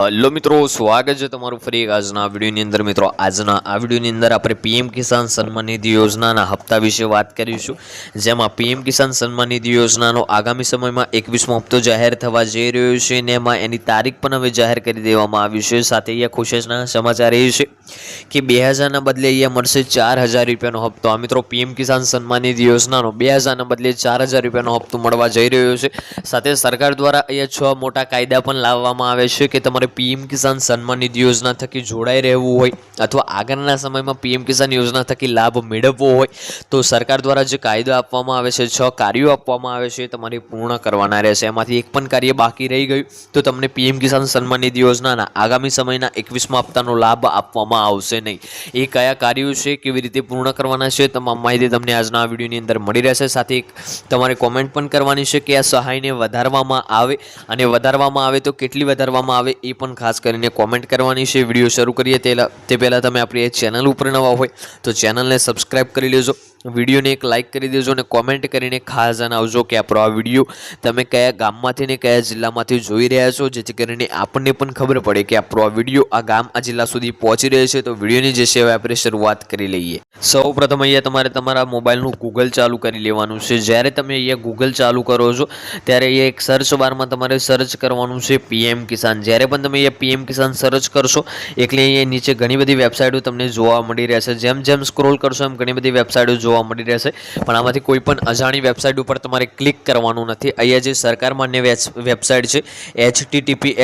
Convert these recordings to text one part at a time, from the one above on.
Hello મિત્રો, સ્વાગત છે તમારું ફરી આજના વિડીયોની અંદર. મિત્રો, આજના આ વિડીયોની અંદર આપણે પીએમ કિસાન સન્માન નિધિ યોજનાના હપ્તા વિશે વાત કરીશું, જેમાં પીએમ કિસાન સન્માન નિધિ યોજનાનો આગામી સમયમાં એકવીસમો હપ્તો જાહેર થવા જઈ રહ્યો છે અને એમાં એની તારીખ પણ હવે જાહેર કરી દેવામાં આવી છે. સાથે અહીંયા ખુશીના સમાચાર એ છે કે બે હજારના બદલે અહીંયા મળશે ચાર હજાર રૂપિયાનો હપ્તો. આ મિત્રો, પીએમ કિસાન સન્માન નિધિ યોજનાનો બે હજારના બદલે ચાર હજાર રૂપિયાનો હપ્તો મળવા જઈ રહ્યો છે. સાથે સરકાર દ્વારા અહીંયા છ મોટા કાયદા પણ લાવવામાં આવે છે કે તમારે પીએમ કિસાન સન્માન નિધિ યોજના થકી જોડાઈ રહેવું હોય અથવા આગળના સમયમાં પીએમ કિસાન યોજના થકી લાભ મેળવવો હોય, તો સરકાર દ્વારા જે કાયદો આપવામાં આવે છે, છ કાર્યો આપવામાં આવે છે એ તમારે પૂર્ણ કરવાના રહેશે. એમાંથી એક પણ કાર્ય બાકી રહી ગયું, તો તમને પીએમ કિસાન સન્માન નિધિ યોજનાના આગામી સમયના એકવીસમા હપ્તાનો લાભ આપવામાં આવશે નહીં. એ કયા કાર્યો છે, કેવી રીતે પૂર્ણ કરવાના છે તમામ માહિતી તમને આજના વિડીયોની અંદર મળી રહેશે. સાથે તમારે કોમેન્ટ પણ કરવાની છે કે આ સહાયને વધારવામાં આવે અને વધારવામાં આવે તો કેટલી વધારવામાં આવે એ પણ ખાસ કરીને કોમેન્ટ કરવાની છે. વીડિયો શરૂ કરીએ તે પહેલાં તમે આપણી એ ચેનલ ઉપર નવા હોય તો ચેનલને સબસ્ક્રાઈબ કરી લેજો. વિડીયોને એક લાઇક કરી દેજો અને કોમેન્ટ કરીને ખાસ જણાવજો કે આપણો આ વીડિયો તમે કયા ગામમાંથી ને કયા જિલ્લામાંથી જોઈ રહ્યા છો, જેથી કરીને આપણને પણ ખબર પડે કે આપણો આ વીડિયો આ ગામ, આ જિલ્લા સુધી પહોંચી રહ્યો છે. તો વિડીયોની જે છે આપણે શરૂઆત કરી લઈએ. સૌ પ્રથમ અહીંયા તમારે તમારા મોબાઈલનું ગૂગલ ચાલુ કરી લેવાનું છે. જ્યારે તમે અહીંયા ગૂગલ ચાલુ કરો છો, ત્યારે અહીંયા એક સર્ચ બારમાં તમારે સર્ચ કરવાનું છે પીએમ કિસાન જ્યારે પણ તમે અહીંયા પીએમ કિસાન સર્ચ કરશો, એટલે અહીંયા નીચે ઘણી બધી વેબસાઇટો તમને જોવા મળી રહેશે. જેમ જેમ સ્ક્રોલ કરશો, એમ ઘણી બધી વેબસાઇટો જોવા મળી રહેશે. પણ આમાંથી કોઈ પણ અજાણી વેબસાઇટ ઉપર તમારે ક્લિક કરવાનું નથી. અહીંયા જે સરકાર માન્ય વેબસાઇટ છે H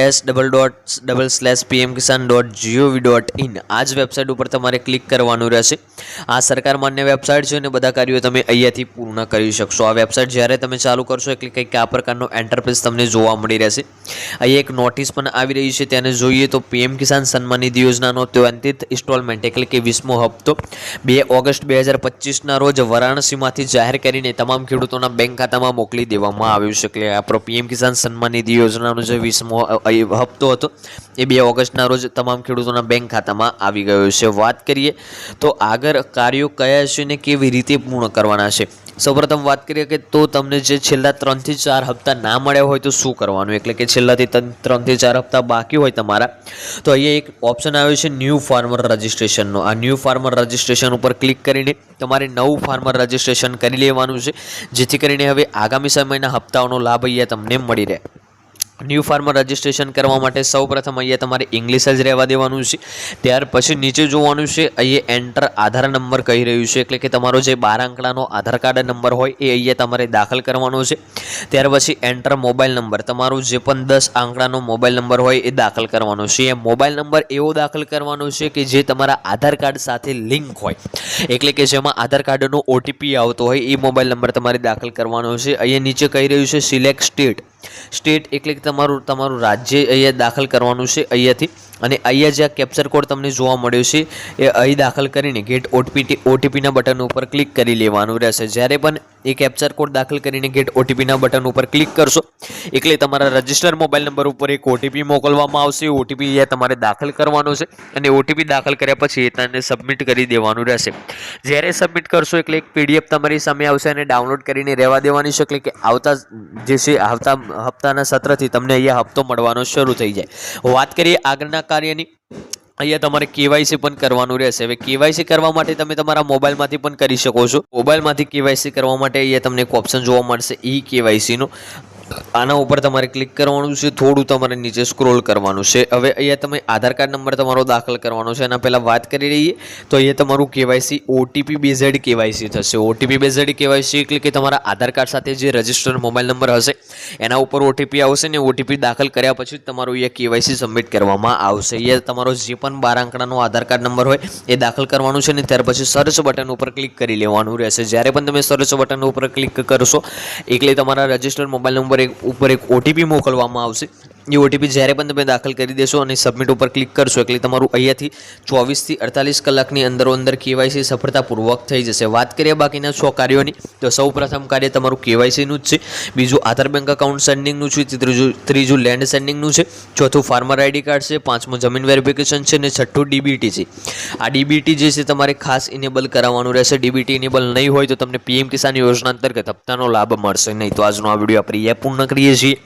S double dot double slash PM Kisan dot GOV dot in આ જ વેબસાઇટ ઉપર તમારે ક્લિક કરવાનું રહેશે. આ સરકાર માન્ય વેબસાઇટ છે અને બધા કાર્યો તમે અહીંયાથી પૂર્ણ કરી શકશો. આ વેબસાઇટ જ્યારે તમે ચાલુ કરશો એટલે કંઈક આ પ્રકારનો એન્ટરપ્રેસ તમને જોવા મળી રહેશે. અહીંયા એક નોટિસ પણ આવી રહી છે, તેને જોઈએ તો પીએમ કિસાન સન્માન નિધિ યોજનાનો ત્વંતિત ઇન્સ્ટોલમેન્ટ એટલે કે વીસમો હપ્તો. બે ઓગસ્ટ બે હજાર પચીસના રોજ વારાણસીમાંથી જાહેર કરીને તમામ ખેડૂતોના બેંક ખાતામાં મોકલી દેવામાં આવ્યું છે. એટલે આપણો પીએમ કિસાન સન્માન નિધિ યોજનાનો જે વીસમો હપ્તો હતો, એ બે ઓગસ્ટના રોજ તમામ ખેડૂતોના બેંક ખાતામાં આવી ગયો છે. વાત કરીએ તો આગળ કાર્યો કયા છે ને કેવી રીતે પૂર્ણ કરવાના છે? સૌપ્રથમ વાત કરીએ કે તો તમને જે છેલ્લા ત્રણથી ચાર હપ્તા ના મળ્યા હોય તો શું કરવાનું? એટલે કે છેલ્લાથી ત્રણથી ચાર હપ્તા બાકી હોય તમારા. તો અહીંયા એક ઓપ્શન આવ્યો છે ન્યૂ ફાર્મર રજિસ્ટ્રેશનનો આ ન્યૂ ફાર્મર રજિસ્ટ્રેશન ઉપર ક્લિક કરીને તમારે નવું ફાર્મર રજિસ્ટ્રેશન કરી લેવાનું છે, જેથી કરીને હવે આગામી સમયના હપ્તાઓનો લાભ અહીંયા તમને મળી રહે. ન્યૂ ફાર્મર રજિસ્ટ્રેશન કરવા માટે સૌ પ્રથમ અહીંયા તમારે ઇંગ્લિશ જ રહેવા દેવાનું છે. ત્યાર પછી નીચે જોવાનું છે, અહીંયા એન્ટર આધાર નંબર કહી રહ્યું છે, એટલે કે તમારો જે બાર આંકડાનો આધાર કાર્ડ નંબર હોય એ અહીંયા તમારે દાખલ કરવાનો છે. ત્યાર પછી એન્ટર મોબાઈલ નંબર, તમારું જે પણ દસ આંકડાનો મોબાઈલ નંબર હોય એ દાખલ કરવાનો છે. એ મોબાઈલ નંબર એવો દાખલ કરવાનો છે કે જે તમારા આધાર કાર્ડ સાથે લિંક હોય. એટલે કે જેમાં આધાર કાર્ડનો ઓટીપી આવતો હોય એ મોબાઈલ નંબર તમારે દાખલ કરવાનો છે. અહીંયા નીચે કહી રહ્યું છે સિલેક્ટ સ્ટેટ સ્ટેટ એટલે કે તમારું તમારું રાજ્ય અહીંયા દાખલ કરવાનું છે અહીંયાથી. અને અહીંયા જે આ કેપ્ચર કોડ તમને જોવા મળ્યો છે. એ અહીં દાખલ કરીને ગેટ ઓટીપી ઓટીપીના બટન ઉપર ક્લિક કરી લેવાનું રહેશે. જ્યારે પણ એ કેપ્ચર કોડ દાખલ કરીને ગેટ ઓટીપીના બટન ઉપર ક્લિક કરશો, એટલે તમારા રજિસ્ટર મોબાઈલ નંબર ઉપર એક ઓટીપી મોકલવામાં આવશે. ઓટીપી અહીંયા તમારે દાખલ કરવાનો છે અને ઓટીપી દાખલ કર્યા પછી એ તમને સબમિટ કરી દેવાનું રહેશે. જ્યારે સબમિટ કરશો એટલે એક પીડીએફ તમારી સામે આવશે અને ડાઉનલોડ કરીને રહેવા દેવાની છે. એટલે કે આવતા જે છે, આવતા હપ્તાના સત્રથી તમને અહીંયા હપ્તો મળવાનો શરૂ થઈ જાય. વાત કરીએ આગળના કાર્યની. અહીંયા તમારે કેવાયસી પણ કરવાનું રહેશે. હવે કેવાયસી કરવા માટે તમે તમારા મોબાઈલમાંથી પણ કરી શકો છો. મોબાઈલમાંથી કેવાયસી કરવા માટે અહીંયા તમને એક ઓપ્શન જોવા મળશે, ઈ કેવાયસીનું આના ઉપર તમારે ક્લિક કરવાનું છે, થોડું તમારે નીચે સ્ક્રોલ કરવાનું છે. હવે અહીંયા તમે આધાર કાર્ડ નંબર તમારો દાખલ કરવાનો છે. એના પહેલાં વાત કરી રહીએ તો અહીંયા તમારું કેવાયસી ઓટીપી બેઝેડ કેવાયસી થશે. ઓટીપી બેઝેડ કેવાયસી એટલે કે તમારા આધાર કાર્ડ સાથે જે રજિસ્ટર્ડ મોબાઈલ નંબર હશે, એના ઉપર ઓટીપી આવશે ને ઓટીપી દાખલ કર્યા પછી તમારું અહીંયા કેવાયસી સબમિટ કરવામાં આવશે. અહીંયા તમારો જે પણ બાર આંકડાનો આધાર કાર્ડ નંબર હોય, એ દાખલ કરવાનું છે ને ત્યાર પછી સર્ચ બટન ઉપર ક્લિક કરી લેવાનું રહેશે. જ્યારે પણ તમે સર્ચ બટન ઉપર ક્લિક કરશો, એટલે તમારા રજિસ્ટર્ડ મોબાઈલ નંબર એક ઉપર એક ઓટીપી મોકલવામાં આવશે. એ ઓટીપી જ્યારે પણ તમે દાખલ કરી દેશો અને સબમિટ ઉપર ક્લિક કરશો, એટલે તમારું અહીંયાથી ચોવીસથી અડતાલીસ કલાકની અંદરો અંદર કેવાયસી સફળતાપૂર્વક થઈ જશે. વાત કરીએ બાકીના છ કાર્યોની, તો સૌ પ્રથમ કાર્ય તમારું કેવાયસીનું જ છે. બીજું આધાર બેંક અકાઉન્ટ સેન્ડિંગનું છે. ત્રીજું ત્રીજું લેન્ડ સેન્ડિંગનું છે. ચોથું ફાર્મર આઈડી કાર્ડ છે. પાંચમું જમીન વેરિફિકેશન છે અને છઠ્ઠું ડીબીટી છે. આ ડીબીટી જે છે તમારે ખાસ ઇનેબલ કરાવવાનું રહેશે. ડીબીટી ઇનેબલ નહીં હોય તો તમને પીએમ કિસાન યોજના અંતર્ગત હપ્તાનો લાભ મળશે નહીં. તો આજનો આ વીડિયો આપણે એ પૂર્ણ કરીએ છીએ.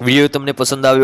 વીડિયો તમને પસંદ આવ્યો